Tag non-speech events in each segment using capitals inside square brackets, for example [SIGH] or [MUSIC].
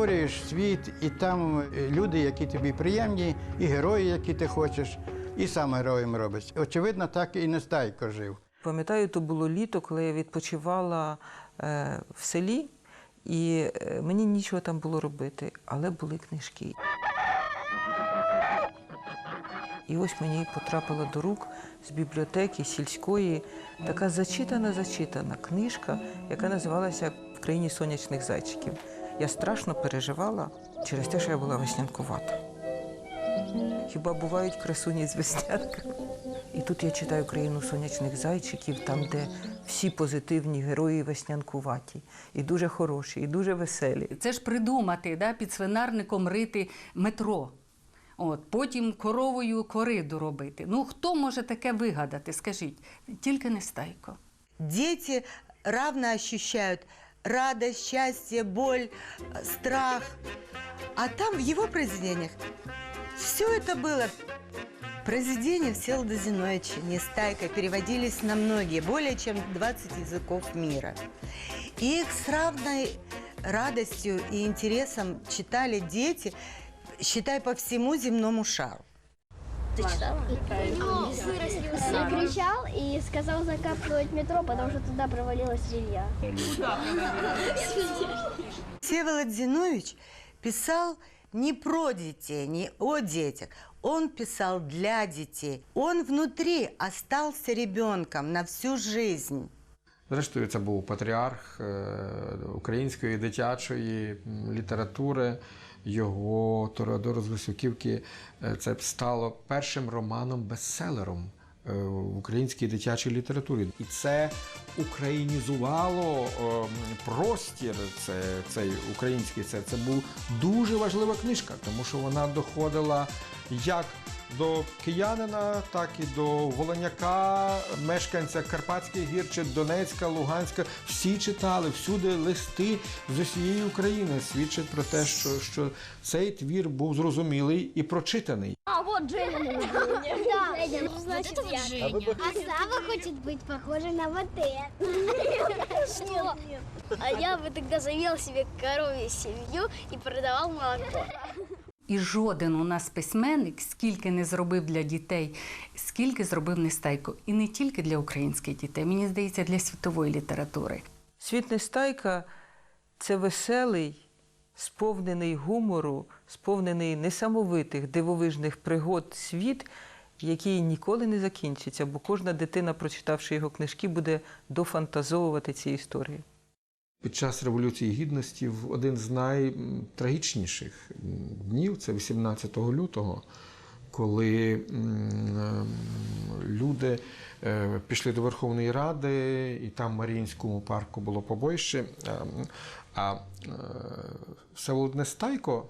Створюєш світ, і там е, люди, які тобі приємні, і герої, які ти хочеш, і сам героєм робиш. Очевидно, так і Нестайко жив. Пам'ятаю, то було літо, коли я відпочивала е, в селі, і е, мені нічого там було робити, але були книжки. І ось мені потрапила до рук з бібліотеки сільської така зачитана, зачитана книжка, яка називалася В країні сонячних зайчиків. Я страшно переживала через те, що я була веснянкувата. Хіба бувають красуні з веснянками? І тут я читаю країну сонячних зайчиків, там, де всі позитивні герої веснянкуваті, і дуже хороші, і дуже веселі. Це ж придумати, да, під свинарником рити метро. От, потім коровою кориду робити. Ну хто може таке вигадати? Скажіть, тільки не стайко. Дети равно ощущают радость, счастье, боль, страх. А там в его произведениях все это было. Произведения Всеволода Зиновича Нестайка переводились на многие, более чем 20 языков мира. И их с равной радостью и интересом читали дети, считай, по всему земному шару. Ты читала? Он кричал и сказал закапывать метро, потому что туда провалилась релья. Всеволод Зинович писал не про детей, не о детях. Он писал для детей. Он внутри остался ребенком на всю жизнь. Зрештою, це був патріарх е, української дитячої літератури. Його Тореодор з Високівки е, це стало першим романом-бестселером е, в українській дитячій літературі. І це українізувало е, простір. Це, цей український це, це була дуже важлива книжка, тому що вона доходила як до киянина, так і до волоняка, мешканця Карпатських гір чи Донецька, Луганська. Всі читали всюди листи з усієї України. Свідчать про те, що, що цей твір був зрозумілий і прочитаний. А вот Женя на [LAUGHS] Да, ну, значит, я. А Сава хочет быть похожей на вот это. [LAUGHS] Что? А я бы тогда завел себе коровью семью и продавал молоко. І жоден у нас письменник скільки не зробив для дітей, скільки зробив Нестайко. І не тільки для українських дітей, мені здається, для світової літератури. Світ Нестайка це веселий, сповнений гумору, сповнений несамовитих дивовижних пригод світ, який ніколи не закінчиться, бо кожна дитина, прочитавши його книжки, буде дофантазовувати ці історії. Під час Революції Гідності в один з найтрагічніших днів, це 18 лютого, коли люди е, пішли до Верховної Ради, і там в Маріїнському парку було побоїще. ем, А е, Всеволод Нестайко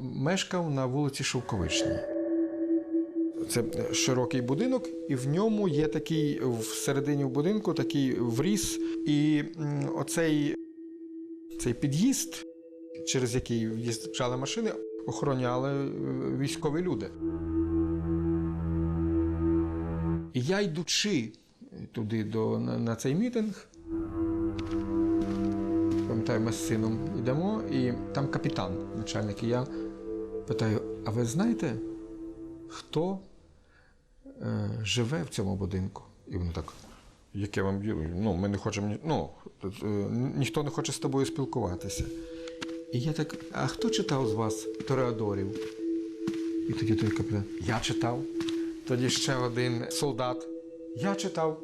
мешкав на вулиці Шовковичній. Це широкий будинок, і в ньому є такий всередині будинку такий вріз. І оцей цей під'їзд, через який в'їжджали машини, охороняли е, військові люди. І я йдучи туди до, на, на цей мітинг, пам'ятаю, ми з сином йдемо, і там капітан, начальник, і я питаю: а ви знаєте, хто живе в цьому будинку? І вони так. Яке вам? Ну, ми не хочемо ну, е, ніхто не хоче з тобою спілкуватися. І я так, а хто читав з вас Тореадорів? І тоді той капітан, я читав. Тоді ще один солдат. Я читав.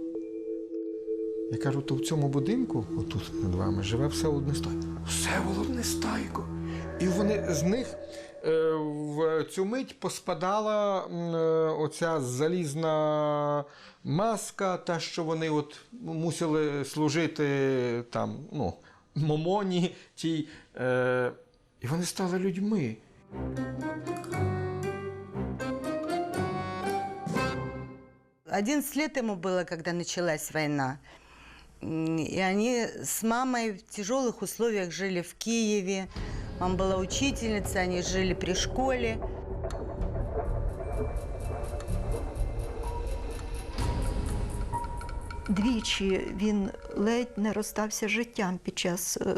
Я кажу, то в цьому будинку, отут над вами, живе все одне Всеволод Нестайко. Всеволод Нестайко. І вони з них е, в цю мить поспадала е, оця залізна маска, та, що вони от мусили служити там, ну, момоні тій. Е, і вони стали людьми. Одиннадцать лет ему было, когда началась война. И они с мамой в тяжелых условиях жили в Киеве. Мама была учительница, они жили при школе. Двічі він ледь не розстався життям під час е,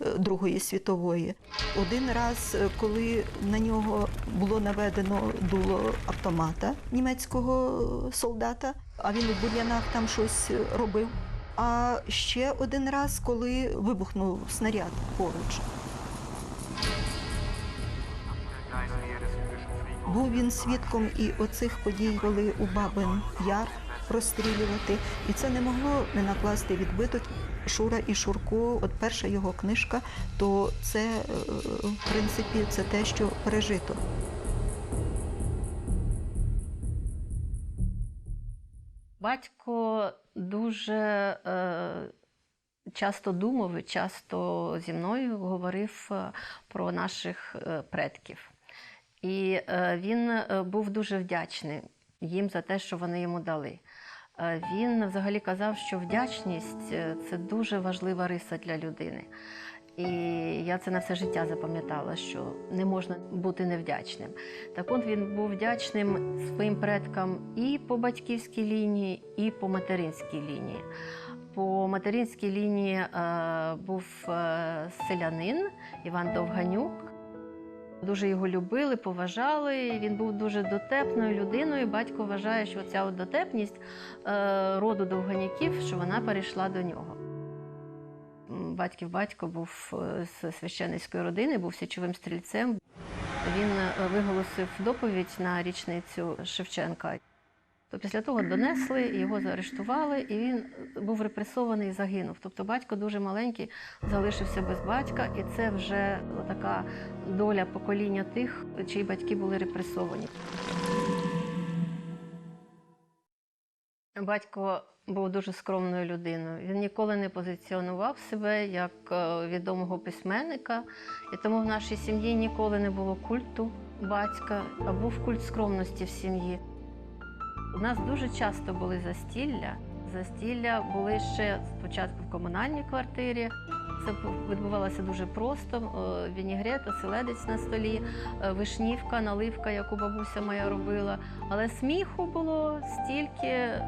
е, Другої світової. Один раз, е, коли на нього було наведено дуло автомата німецького солдата, а він у бур'янах там щось робив. А ще один раз, коли вибухнув снаряд поруч. Був він свідком і оцих подій, коли у Бабин Яр розстрілювати. І це не могло не накласти відбиток. Шура і Шурко, от перша його книжка, то це, е, в принципі, це те, що пережито. Батько дуже е, часто думав часто зі мною говорив е, про наших е, предків. І е, він е, був дуже вдячний їм за те, що вони йому дали. Е, Він взагалі казав, що вдячність це дуже важлива риса для людини. І я це на все життя запам'ятала, що не можна бути невдячним. Так от він був вдячним своїм предкам і по батьківській лінії, і по материнській лінії. По материнській лінії був селянин Іван Довганюк. Дуже його любили, поважали. Він був дуже дотепною людиною. Батько вважає, що ця от дотепність е, роду довганяків, що вона перейшла до нього. Батьків батько був е, з священницької родини, був січовим стрільцем. Він е, виголосив доповідь на річницю Шевченка. То після того донесли, його заарештували, і він був репресований і загинув. Тобто батько дуже маленький залишився без батька, і це вже така доля покоління тих, чиї батьки були репресовані. Батько був дуже скромною людиною. Він ніколи не позиціонував себе як е, відомого письменника, і тому в нашій сім'ї ніколи не було культу батька, а був культ скромності в сім'ї. У нас дуже часто були застілля. Застілля були ще спочатку в комунальній квартирі. Це відбувалося дуже просто: Е, вінігрет, оселедець на столі, е, вишнівка, наливка, яку бабуся моя робила. Але сміху було стільки.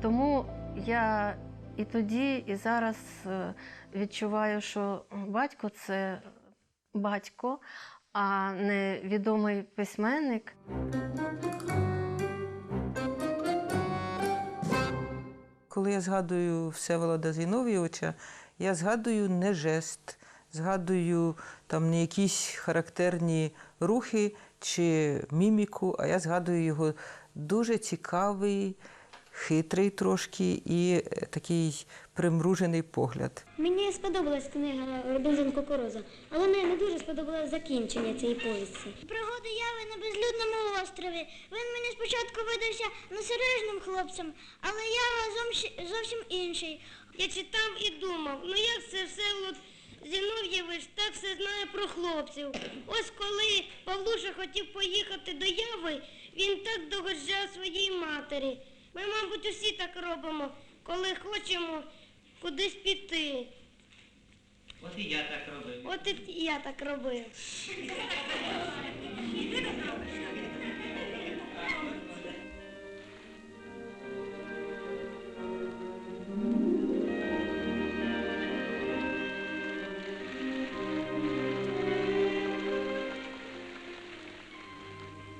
Тому я і тоді, і зараз е, відчуваю, що батько це батько, а не відомий письменник. Коли я згадую Всеволода Зіновійовича, я згадую не жест, згадую там не якісь характерні рухи чи міміку, а я згадую його дуже цікавий, хитрий трошки і е, такий примружений погляд. Мені сподобалась книга Робінзон Кукуруза, але мені не дуже сподобалось закінчення цієї повісті. Пригоди яви на безлюдному острові. Він мені спочатку видався несерйозним хлопцем, але ява зовсім, зовсім інший. Я читав і думав, ну як це все от Зінов'євич так все знає про хлопців. Ось коли Павлуша хотів поїхати до Яви, він так догоджав своїй матері. Ми, мабуть, усі так робимо, коли хочемо кудись піти. От і я так робив. От і я так робив.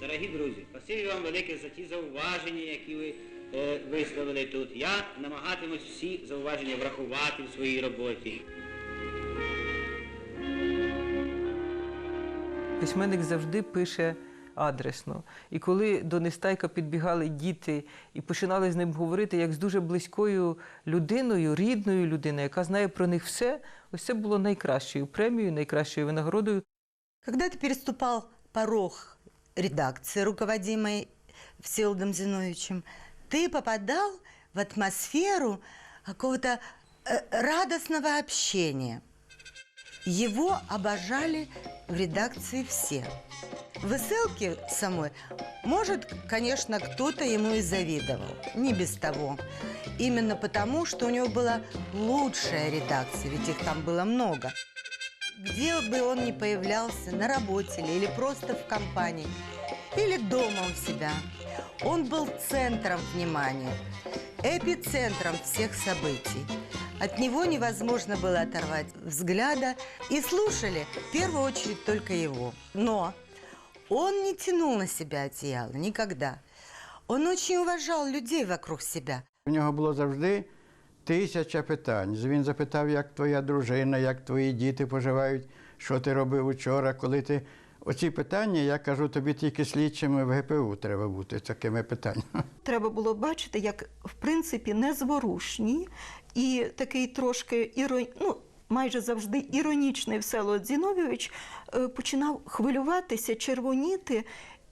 Дорогі друзі, спасибі вам велике за ті зауваження, які ви е, висловили тут. Я намагатимусь всі зауваження врахувати в своїй роботі. Письменник завжди пише адресно. І коли до Нестайка підбігали діти і починали з ним говорити як з дуже близькою людиною, рідною людиною, яка знає про них все, ось це було найкращою премією, найкращою винагородою. Когда ты переступал порог редакции, руководимой Всеволодом Зиновичем, ты попадал в атмосферу какого-то э, радостного общения. Его обожали в редакции все. В «Веселке» самой, может, конечно, кто-то ему и завидовал. Не без того. Именно потому, что у него была лучшая редакция, ведь их там было много. Где бы он ни появлялся, на работе ли, или просто в компании, или дома у себя, он был центром внимания, эпицентром всех событий. От него невозможно было оторвать взгляда, и слушали в первую очередь только его. Но он не тянул на себя одеяло никогда. Он очень уважал людей вокруг себя. У нього було завжди тисяча питань. Він запитав, як твоя дружина, як твої діти поживають, що ти робив учора, коли ти. Оці питання, я кажу, тобі тільки слідчими в ГПУ треба бути такими питаннями. Треба було бачити, як в принципі незворушні і такий трошки іро... ну, майже завжди іронічний Всеволод Зіновійович е, починав хвилюватися, червоніти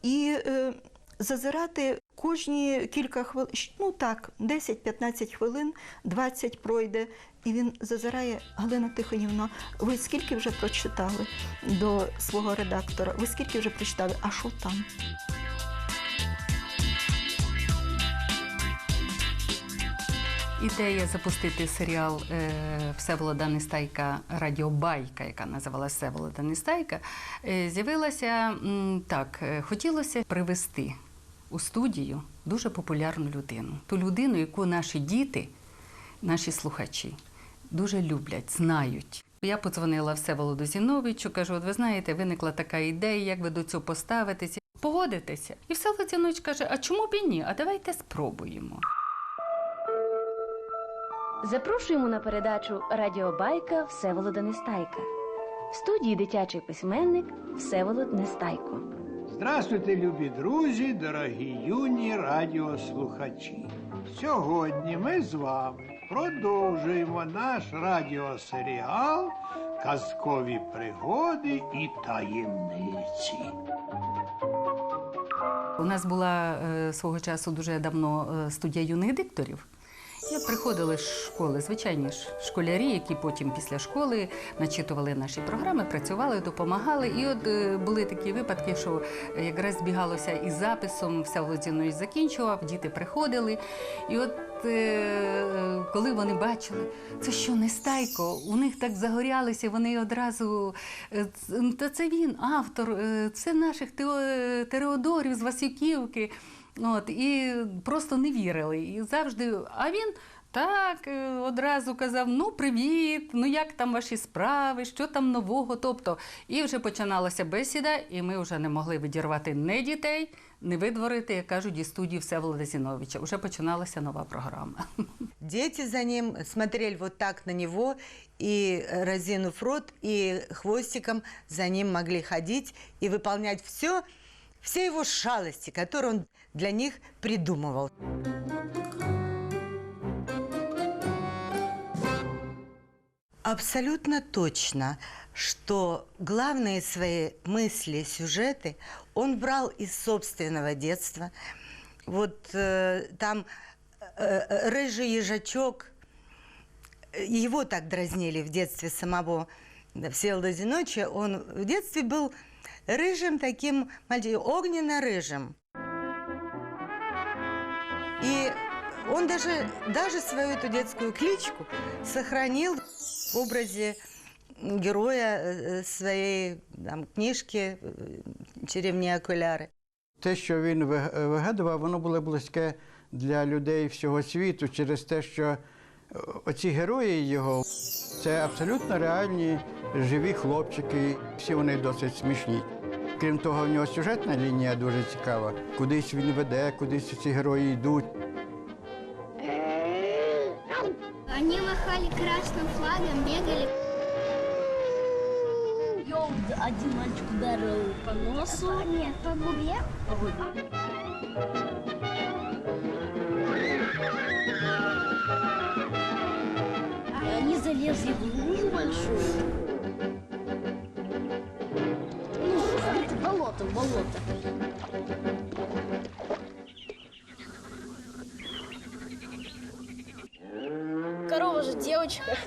і е, зазирати кожні кілька хвилин, ну так, 10-15 хвилин, 20 пройде. І він зазирає, Галина Тихонівна, ви скільки вже прочитали до свого редактора? Ви скільки вже прочитали? А що там? Ідея запустити серіал е, Всеволода Нестайка Радіобайка, яка називалася Всеволода Нестайка, е, з'явилася так. е, Хотілося привести у студію дуже популярну людину. Ту людину, яку наші діти, наші слухачі дуже люблять, знають. Я подзвонила Всеволоду Зіновичу, кажу: от ви знаєте, виникла така ідея, як ви до цього поставитеся. Погодитеся. І Всеволод Зінович каже: а чому б і ні? А давайте спробуємо. Запрошуємо на передачу Радіобайка Всеволода Нестайка. В студії дитячий письменник Всеволод Нестайко. Здравствуйте, любі друзі, дорогі юні радіослухачі. Сьогодні ми з вами продовжуємо наш радіосеріал Казкові пригоди і таємниці. У нас була е, свого часу дуже давно е, студія юних дикторів. І от приходили з школи, звичайні ж школярі, які потім після школи начитували наші програми, працювали, допомагали. І от е, були такі випадки, що якраз збігалося із записом, вся Володінович закінчував, діти приходили. І от е, коли вони бачили, це що, не стайко, у них так загорялися, вони одразу. е, Та це він, автор, це наших Тео- Тереодорів з Васюківки. От, і просто не вірили. І завжди, а він так е, одразу казав: ну, привіт, ну як там ваші справи, що там нового. Тобто, і вже починалася бесіда, і ми вже не могли відірвати не дітей, не видворити, як кажуть, із студії Всеволода Зіновича. Вже починалася нова програма. Дети за ним смотрели вот так на него, и, э, разинув рот, и хвостиком за ним могли ходить и выполнять все, все его шалости, которые он для них придумывал. Абсолютно точно, что главные свои мысли, сюжеты он брал из собственного детства. Вот э, там э, э, рыжий ежачок, его так дразнили в детстве самого Всеволода Зиновича. Он в детстве был рыжим таким мальчиком, огненно-рыжим. И он даже, даже свою эту детскую кличку сохранил в образе героя э, своей там, книжки э, «Черевні окуляри». Те, що він виг- вигадував, воно було близьке для людей всього світу через те, що е, оці герої його це абсолютно реальні живі хлопчики, всі вони досить смішні. Крім того, в нього сюжетна лінія дуже цікава. Кудись він веде, кудись ці герої йдуть. Они махали красным флагом, бегали. Один мальчик ударил по носу. Нет, по губе. Они залезли в лужу большую. Болото, болото. Корова же девочка. Ж?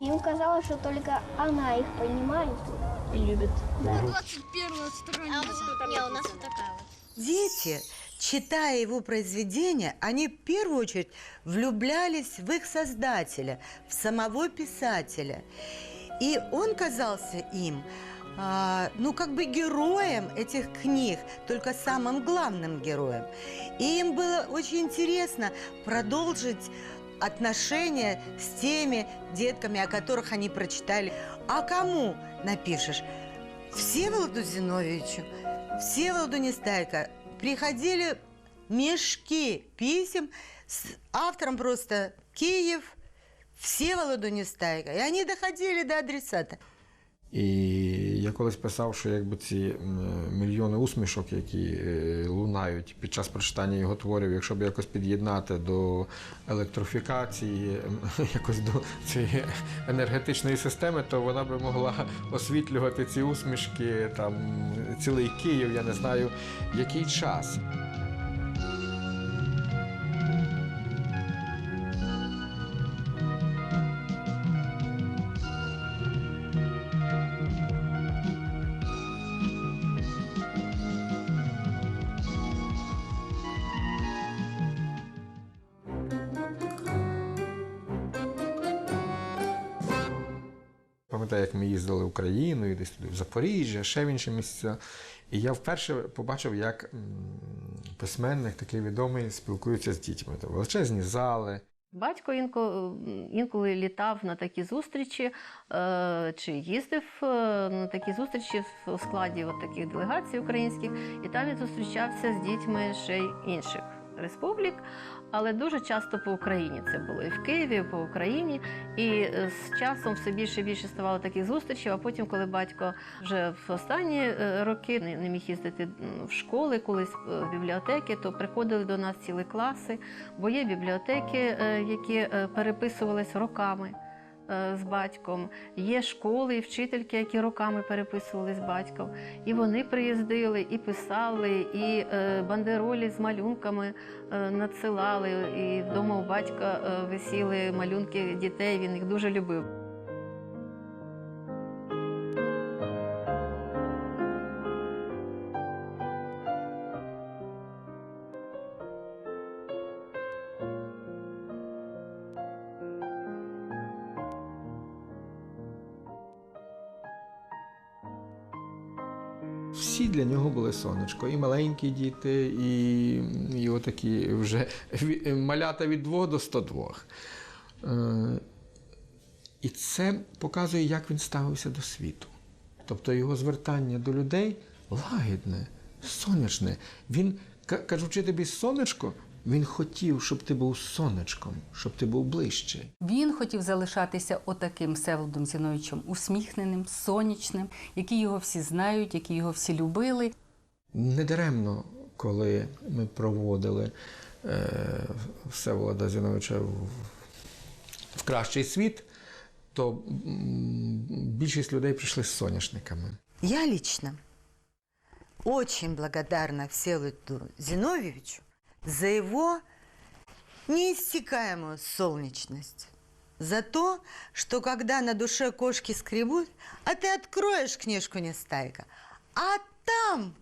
Им казалось, что только она их понимает и любит. Да. 21 страница. Не, у нас вот такая вот. Дети, читая его произведения, они в первую очередь влюблялись в их создателя, в самого писателя. И он казался им, а, ну, как бы героем этих книг, только самым главным героем. И им было очень интересно продолжить отношения с теми детками, о которых они прочитали. А кому напишешь? Всеволоду Зиновьевичу, Всеволоду Нестайко приходили мешки писем с автором просто Киев, Всеволоду Нестайко. И они доходили до адресата. І я колись писав, що якби ці мільйони усмішок, які е, лунають під час прочитання його творів, якщо б якось під'єднати до електрифікації, [LAUGHS] якось до цієї енергетичної системи, то вона би могла освітлювати ці усмішки, там цілий Київ, я не знаю, який час. Пам'ятаю, як ми їздили Україною, десь туди в Запоріжжя, ще в інші місця. І я вперше побачив, як письменник такий відомий спілкується з дітьми. Там величезні зали. Батько інколи, інколи літав на такі зустрічі е, чи їздив е, на такі зустрічі в складі от таких делегацій українських, і там він зустрічався з дітьми ще й інших республік, але дуже часто по Україні це було і в Києві, і по Україні. І е, з часом все більше і більше ставало таких зустрічей. А потім, коли батько вже в останні е, роки не міг їздити в школи, колись е, в бібліотеки, то приходили до нас цілі класи, бо є бібліотеки, які переписувались роками. Е, З батьком є школи і вчительки, які роками переписували з батьком, і вони приїздили і писали, і е, бандеролі з малюнками е, надсилали. І вдома у батька висіли малюнки дітей. Він їх дуже любив. Для сонечко. І маленькі діти, і, і отакі вже малята від 2 до 102. Е, І це показує, як він ставився до світу. Тобто його звертання до людей лагідне, сонячне. Він, кажучи тобі сонечко, він хотів, щоб ти був сонечком, щоб ти був ближче. Він хотів залишатися отаким Всеволодом Зіновичем, усміхненим, сонячним, який його всі знають, які його всі любили. Недаремно, коли ми проводили е, Всеволода Зіновича в, кращий світ, то більшість людей прийшли з соняшниками. Я лично очень благодарна Всеволоду Зиновьевичу за его неиссякаемую солнечность. За то, что когда на душе кошки скребут, а ты откроешь книжку Нестайка, а там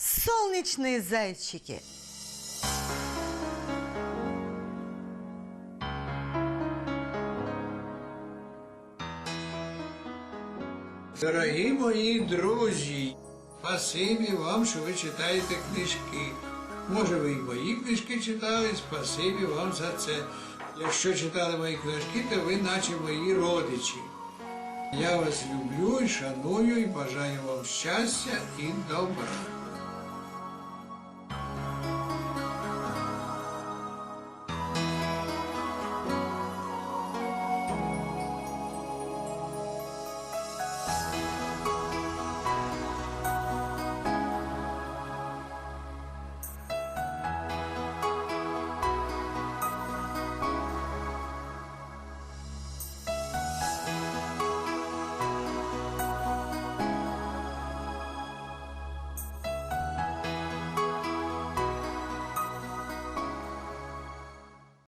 солнечные зайчики. Дорогі мої друзі, спасибі вам, що ви читаєте книжки. Може, ви і мої книжки читали, спасибі вам за це. Якщо читали мої книжки, то ви наче мої родичі. Я вас люблю і шаную і бажаю вам щастя і добра.